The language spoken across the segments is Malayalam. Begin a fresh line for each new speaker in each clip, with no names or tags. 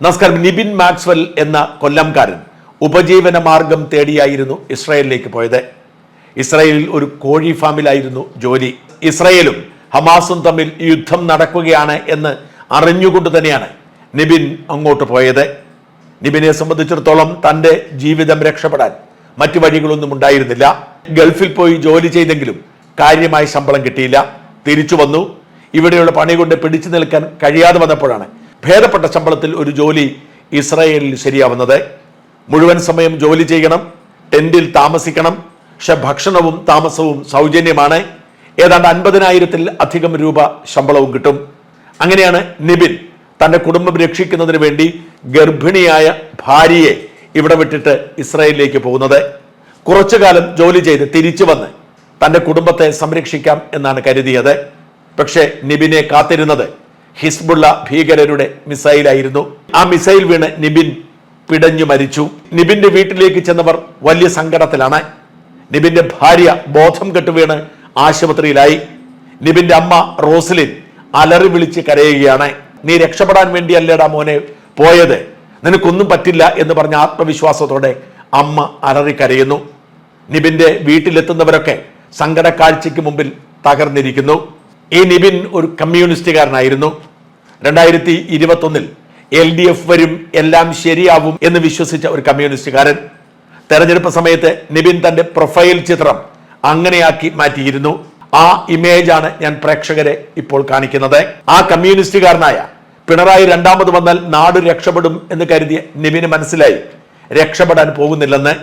നമസ്കാരം. നിബിൻ മാക്സ്വൽ എന്ന കൊല്ലംകാരൻ ഉപജീവന മാർഗം തേടിയായിരുന്നു ഇസ്രായേലിലേക്ക് പോയത്. ഇസ്രായേലിൽ ഒരു കോഴി ഫാമിലായിരുന്നു ജോലി. ഇസ്രായേലും ഹമാസും തമ്മിൽ യുദ്ധം നടക്കുകയാണ് എന്ന് അറിഞ്ഞുകൊണ്ട് തന്നെയാണ് നിബിൻ അങ്ങോട്ട് പോയത്. നിബിനെ സംബന്ധിച്ചിടത്തോളം തന്റെ ജീവിതം രക്ഷപ്പെടാൻ മറ്റു വഴികളൊന്നും ഉണ്ടായിരുന്നില്ല. ഗൾഫിൽ പോയി ജോലി ചെയ്തെങ്കിലും കാര്യമായ ശമ്പളം കിട്ടിയില്ല. തിരിച്ചു വന്നു. ഇവിടെയുള്ള പണി കൊണ്ട് പിടിച്ചു നിൽക്കാൻ കഴിയാതെ വന്നപ്പോഴാണ് ഭേദപ്പെട്ട ശമ്പളത്തിൽ ഒരു ജോലി ഇസ്രായേലിൽ ശരിയാവുന്നത്. മുഴുവൻ സമയം ജോലി ചെയ്യണം ടെന്റിൽ താമസിക്കണം പക്ഷെ ഭക്ഷണവും താമസവും സൗജന്യമാണ്. ഏതാണ്ട് അൻപതിനായിരത്തിൽ അധികം രൂപ ശമ്പളവും കിട്ടും. അങ്ങനെയാണ് നിബിൻ തന്റെ കുടുംബം രക്ഷിക്കുന്നതിന് വേണ്ടി ഗർഭിണിയായ ഭാര്യയെ ഇവിടെ വിട്ടിട്ട് ഇസ്രായേലിലേക്ക് പോകുന്നത്. കുറച്ചു കാലം ജോലി ചെയ്ത് തിരിച്ചു വന്ന് തന്റെ കുടുംബത്തെ സംരക്ഷിക്കാം എന്നാണ് കരുതിയത്. പക്ഷേ നിബിനെ കാത്തിരുന്നത് ഹിസ്ബുള്ള ഭീകരരുടെ മിസൈലായിരുന്നു. ആ മിസൈൽ വീണ് നിബിൻ പിടഞ്ഞു മരിച്ചു. നിബിന്റെ വീട്ടിലേക്ക് ചെന്നവർ വലിയ സങ്കടത്തിലാണ്. നിബിന്റെ ഭാര്യ ബോധം കെട്ടുവീണ് ആശുപത്രിയിലായി. നിബിന്റെ അമ്മ റോസ്ലിൻ അലറി വിളിച്ച് കരയുകയാണ്. നീ രക്ഷപ്പെടാൻ വേണ്ടിയല്ലേടാ മോനെ പോയത്? നിനക്കൊന്നും പറ്റില്ല എന്ന് പറഞ്ഞ ആത്മവിശ്വാസത്തോടെ അമ്മ അലറി കരയുന്നു. നിബിന്റെ വീട്ടിലെത്തുന്നവരൊക്കെ സങ്കട കാഴ്ചയ്ക്ക് മുമ്പിൽ തകർന്നിരിക്കുന്നു. ഈ നിബിൻ ഒരു കമ്മ്യൂണിസ്റ്റുകാരനായിരുന്നു. രണ്ടായിരത്തി ഇരുപത്തൊന്നിൽ എൽ ഡി എഫ് വരും എല്ലാം ശരിയാവും എന്ന് വിശ്വസിച്ച ഒരു കമ്മ്യൂണിസ്റ്റുകാരൻ. തെരഞ്ഞെടുപ്പ് സമയത്ത് നിബിൻ തന്റെ പ്രൊഫൈൽ ചിത്രം അങ്ങനെയാക്കി മാറ്റിയിരുന്നു. ആ ഇമേജാണ് ഞാൻ പ്രേക്ഷകരെ ഇപ്പോൾ കാണിക്കുന്നത്. ആ കമ്മ്യൂണിസ്റ്റുകാരനായ പിണറായി രണ്ടാമത് വന്നാൽ നാട് രക്ഷപ്പെടും എന്ന് കരുതിയ നിബിന് മനസ്സിലായി. രക്ഷപ്പെടാൻ പോകുന്നില്ലെന്ന്.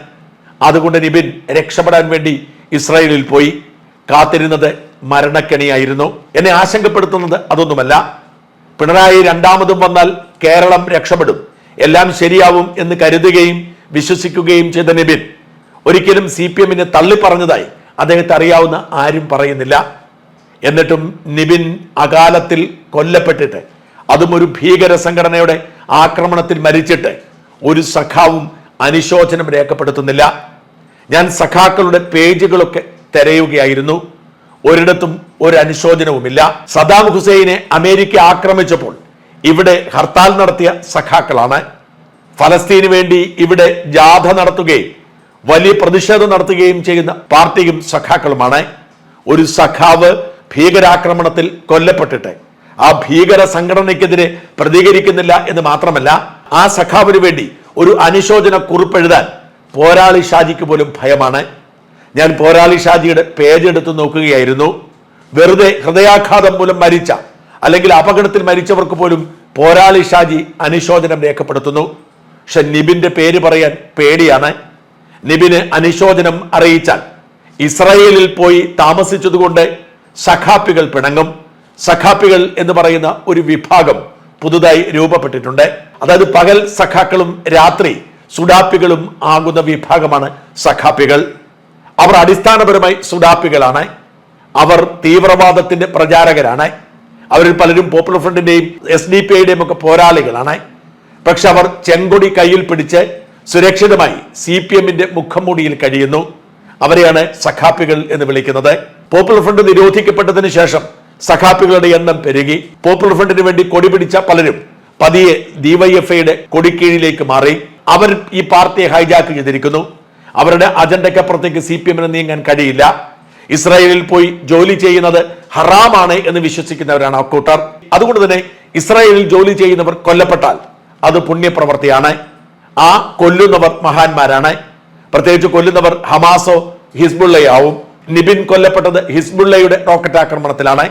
അതുകൊണ്ട് നിബിൻ രക്ഷപ്പെടാൻ വേണ്ടി ഇസ്രായേലിൽ പോയി. കാത്തിരുന്നത് മരണക്കെണിയായിരുന്നു. എന്നെ ആശങ്കപ്പെടുത്തുന്നത് അതൊന്നുമല്ല. പിണറായി രണ്ടാമതും വന്നാൽ കേരളം രക്ഷപ്പെടും. എല്ലാം ശരിയാവും എന്ന് കരുതുകയും വിശ്വസിക്കുകയും ചെയ്ത നിബിൻ. ഒരിക്കലും സി പി എമ്മിനെ തള്ളിപ്പറഞ്ഞതായി അദ്ദേഹത്തെ അറിയാവുന്ന ആരും പറയുന്നില്ല. എന്നിട്ടും നിബിൻ അകാലത്തിൽ കൊല്ലപ്പെട്ടിട്ട് അതും ഒരു ഭീകര സംഘടനയുടെ ആക്രമണത്തിൽ മരിച്ചിട്ട് ഒരു സഖാവും അനുശോചനം രേഖപ്പെടുത്തുന്നില്ല. ഞാൻ സഖാക്കളുടെ പേജുകളൊക്കെ തിരയുകയായിരുന്നു. ഒരിടത്തും ഒരു അനുശോചനവുമില്ല. സദാം ഹുസൈനെ അമേരിക്ക ആക്രമിച്ചപ്പോൾ ഇവിടെ ഹർത്താൽ നടത്തിയ സഖാക്കളാണ്. ഫലസ്തീന് വേണ്ടി ഇവിടെ ജാഥ നടത്തുകയും വലിയ പ്രതിഷേധം നടത്തുകയും ചെയ്യുന്ന പാർട്ടിയും സഖാക്കളുമാണ്. ഒരു സഖാവ് ഭീകരാക്രമണത്തിൽ കൊല്ലപ്പെട്ടിട്ട് ആ ഭീകര സംഘടനയ്ക്കെതിരെ പ്രതികരിക്കുന്നില്ല എന്ന് മാത്രമല്ല ആ സഖാവിന് വേണ്ടി ഒരു അനുശോചന കുറിപ്പെഴുതാൻ പോരാളി ഷാജിക്ക് പോലും ഭയമാണ്. ഞാൻ പോരാളി ഷാജിയുടെ പേജ് എടുത്ത് നോക്കുകയായിരുന്നു. വെറുതെ ഹൃദയാഘാതം മൂലം മരിച്ച അല്ലെങ്കിൽ അപകടത്തിൽ മരിച്ചവർക്ക് പോലും പോരാളി ഷാജി അനുശോചനം രേഖപ്പെടുത്തുന്നു. പക്ഷെ നിബിന്റെ പേര് പറയാൻ പേടിയാണ്. നിബിന് അനുശോചനം അറിയിച്ചാൽ ഇസ്രയേലിൽ പോയി താമസിച്ചതുകൊണ്ട് സഖാപ്പികൾ പിണങ്ങും. സഖാപ്പികൾ എന്ന് പറയുന്ന ഒരു വിഭാഗം പുതുതായി രൂപപ്പെട്ടിട്ടുണ്ട്. അതായത് പകൽ സഖാക്കളും രാത്രി സുഡാപ്പികളും ആകുന്ന വിഭാഗമാണ് സഖാപ്പികൾ. അവർ അടിസ്ഥാനപരമായി സുഡാപ്പികളാണ്. അവർ തീവ്രവാദത്തിന്റെ പ്രചാരകരാണ്. അവരിൽ പലരും പോപ്പുലർ ഫ്രണ്ടിന്റെയും എസ് ഡി പി ഐയുടെയും ഒക്കെ പോരാളികളാണ്. പക്ഷെ അവർ ചെങ്കൊടി കയ്യിൽ പിടിച്ച് സുരക്ഷിതമായി സി പി എമ്മിന്റെ മുഖംമൂടിയിൽ കഴിയുന്നു. അവരെയാണ് സഖാപ്പികൾ എന്ന് വിളിക്കുന്നത്. പോപ്പുലർ ഫ്രണ്ട് നിരോധിക്കപ്പെട്ടതിന് ശേഷം സഖാപ്പികളുടെ എണ്ണം പെരുകി. പോപ്പുലർ ഫ്രണ്ടിന് വേണ്ടി കൊടി പിടിച്ച പലരും പതിയെ ഡിവൈഎഫ്ഐയുടെ കൊടിക്കീഴിലേക്ക് മാറി. അവർ ഈ പാർട്ടിയെ ഹൈജാക്ക് ചെയ്തിരിക്കുന്നു. അവരുടെ അജണ്ടയ്ക്കപ്പുറത്തേക്ക് സി പി എമ്മിന് നീങ്ങാൻ കഴിയില്ല. ഇസ്രായേലിൽ പോയി ജോലി ചെയ്യുന്നത് ഹറാമാണ് എന്ന് വിശ്വസിക്കുന്നവരാണ് അക്കൂട്ടർ അതുകൊണ്ട് തന്നെ ഇസ്രായേലിൽ ജോലി ചെയ്യുന്നവർ കൊല്ലപ്പെട്ടാൽ അത് പുണ്യപ്രവർത്തിയാണ്. ആ കൊല്ലുന്നവർ മഹാന്മാരാണ്. പ്രത്യേകിച്ച് കൊല്ലുന്നവർ ഹമാസോ ഹിസ്ബുള്ളയാവും. നിബിൻ കൊല്ലപ്പെട്ടത് ഹിസ്ബുള്ളയുടെ റോക്കറ്റ് ആക്രമണത്തിലാണ്.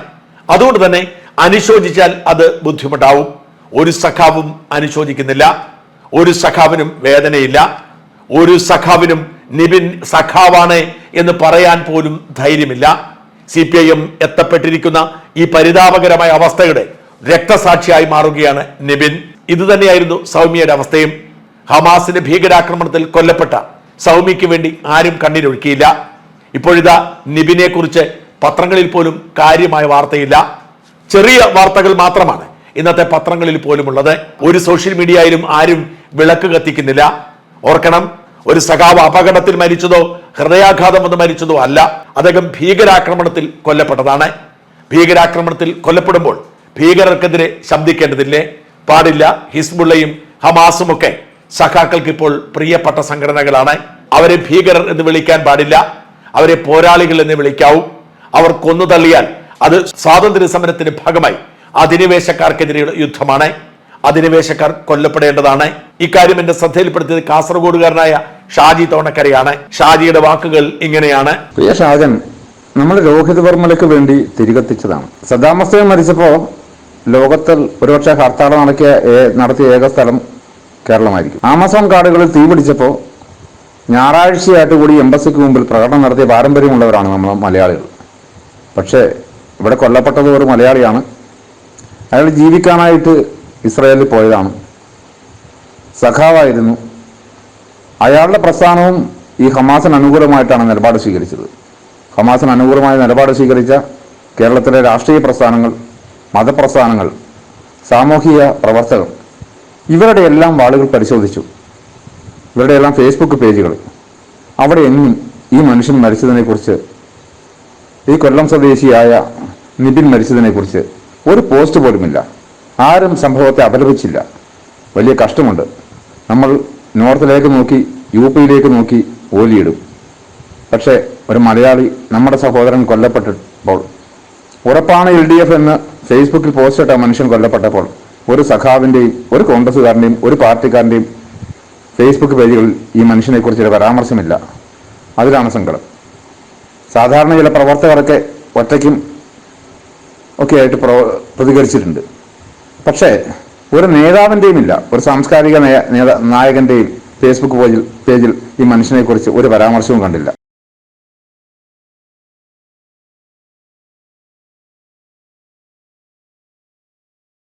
അതുകൊണ്ട് തന്നെ അനുശോചിച്ചാൽ അത് ബുദ്ധിമുട്ടാവും. ഒരു സഖാവും അനുശോചിക്കുന്നില്ല. ഒരു സഖാവിനും വേദനയില്ല. ഒരു സഖാവിനും നിബിൻ സഖാവാണ് എന്ന് പറയാൻ പോലും ധൈര്യമില്ല. സി പി ഐ എം എത്തപ്പെട്ടിരിക്കുന്ന ഈ പരിതാപകരമായ അവസ്ഥയുടെ രക്തസാക്ഷിയായി മാറുകയാണ് നിബിൻ. ഇത് തന്നെയായിരുന്നു സൗമ്യയുടെ അവസ്ഥയും. ഹമാസിന്റെ ഭീകരാക്രമണത്തിൽ കൊല്ലപ്പെട്ട സൗമ്യയ്ക്ക് വേണ്ടി ആരും കണ്ണീരൊഴുക്കിയില്ല. ഇപ്പോഴിതാ നിബിനെ കുറിച്ച് പത്രങ്ങളിൽ പോലും കാര്യമായ വാർത്തയില്ല. ചെറിയ വാർത്തകൾ മാത്രമാണ് ഇന്നത്തെ പത്രങ്ങളിൽ പോലും ഉള്ളത് ഒരു സോഷ്യൽ മീഡിയയിലും ആരും വിളക്ക് കത്തിക്കുന്നില്ല. ഓർക്കണം ഒരു സഖാവ് അപകടത്തിൽ മരിച്ചതോ ഹൃദയാഘാതം വന്ന് മരിച്ചതോ അല്ല. അദ്ദേഹം ഭീകരാക്രമണത്തിൽ കൊല്ലപ്പെട്ടതാണ്. ഭീകരാക്രമണത്തിൽ കൊല്ലപ്പെടുമ്പോൾ ഭീകരർക്കെതിരെ ശബ്ദിക്കേണ്ടതില്ലേ? പാടില്ല. ഹിസ്ബുള്ളയും ഹമാസും ഒക്കെ സഖാക്കൾക്ക് ഇപ്പോൾ പ്രിയപ്പെട്ട സംഘടനകളാണ്. അവരെ ഭീകരർ എന്ന് വിളിക്കാൻ പാടില്ല. അവരെ പോരാളികൾ എന്ന് വിളിക്കാവും. അവർ കൊന്നു തള്ളിയാൽ അത് സ്വാതന്ത്ര്യ സമരത്തിന്റെ ഭാഗമായി അധിനിവേശക്കാർക്കെതിരെയുള്ള യുദ്ധമാണ്. അധിനിവേശക്കാർ കൊല്ലപ്പെടേണ്ടതാണ്. ഇക്കാര്യം എന്റെ ശ്രദ്ധയിൽപ്പെടുത്തിയത് കാസർഗോഡുകാരനായ ഷാജി തോണക്കരയാണ്. ഷാജിയുടെ വാക്കുകൾ ഇങ്ങനെയാണ്.
പ്രിയ ഷാജൻ നമ്മൾ രോഹിത് വർമ്മലയ്ക്ക് വേണ്ടി തിരികെത്തിച്ചതാണ്. സദ്ദാം ഹുസൈൻ ലോകത്തിൽ ഒരുപക്ഷെ ഹർത്താൽ നടക്കിയ നടത്തിയ ഏക സ്ഥലം കേരളമായിരിക്കും. ആമസോൺ കാടുകളിൽ തീ പിടിച്ചപ്പോ ഞായറാഴ്ചയായിട്ട് കൂടി എംബസിക്ക് മുമ്പിൽ പ്രകടനം നടത്തിയ പാരമ്പര്യമുള്ളവരാണ് നമ്മൾ മലയാളികൾ. പക്ഷേ ഇവിടെ കൊല്ലപ്പെട്ടത് ഒരു മലയാളിയാണ്. അയാൾ ജീവിക്കാനായിട്ട് ഇസ്രായേലിൽ പോയതാണ്. സഖാവായിരുന്നു. അയാളുടെ പ്രസ്ഥാനവും ഈ ഹമാസിന് അനുകൂലമായിട്ടാണ് നിലപാട് സ്വീകരിച്ചത്. ഹമാസിന് അനുകൂലമായ നിലപാട് സ്വീകരിച്ച കേരളത്തിലെ രാഷ്ട്രീയ പ്രസ്ഥാനങ്ങൾ മതപ്രസ്ഥാനങ്ങൾ സാമൂഹിക പ്രവർത്തകർ ഇവരുടെ എല്ലാം വാളുകൾ പരിശോധിച്ചു. ഇവരുടെ എല്ലാം ഫേസ്ബുക്ക് പേജുകൾ. അവിടെ എങ്ങും ഈ മനുഷ്യൻ മരിച്ചതിനെക്കുറിച്ച് ഈ കൊല്ലം സ്വദേശിയായ നിബിൻ മരിച്ചതിനെക്കുറിച്ച് ഒരു പോസ്റ്റ് പോലുമില്ല. ആരും സംഭവത്തെ അപലപിച്ചില്ല. വലിയ കഷ്ടമുണ്ട്. നമ്മൾ നോർത്തിലേക്ക് നോക്കി യു പിയിലേക്ക് നോക്കി ഓലിയിടും. പക്ഷേ ഒരു മലയാളി നമ്മുടെ സഹോദരൻ കൊല്ലപ്പെട്ടപ്പോൾ ഉറപ്പാണ് എൽ ഡി എഫ് എന്ന് ഫേസ്ബുക്കിൽ പോസ്റ്റ് ഇട്ട മനുഷ്യൻ കൊല്ലപ്പെട്ടപ്പോൾ ഒരു സഖാവിന്റെയും ഒരു കോൺഗ്രസ്സുകാരന്റെയും ഒരു പാർട്ടിക്കാരന്റെയും ഫേസ്ബുക്ക് പേജുകളിൽ ഈ മനുഷ്യനെക്കുറിച്ച് മനുഷ്യനെക്കുറിച്ചൊരു പരാമർശമില്ല. അതിലാണ് സങ്കടം. സാധാരണ ചില പ്രവർത്തകരൊക്കെ ഒറ്റയ്ക്കും ഒക്കെ ആയിട്ട് പ്രതികരിച്ചിട്ടുണ്ട്. പക്ഷേ ഒരു നേതാവിന്റെയും ഇല്ല. ഒരു സാംസ്കാരിക നായകന്റെയും ഫേസ്ബുക്ക് പേജിൽ പേജിൽ ഈ മനുഷ്യനെക്കുറിച്ച് ഒരു പരാമർശവും കണ്ടില്ല.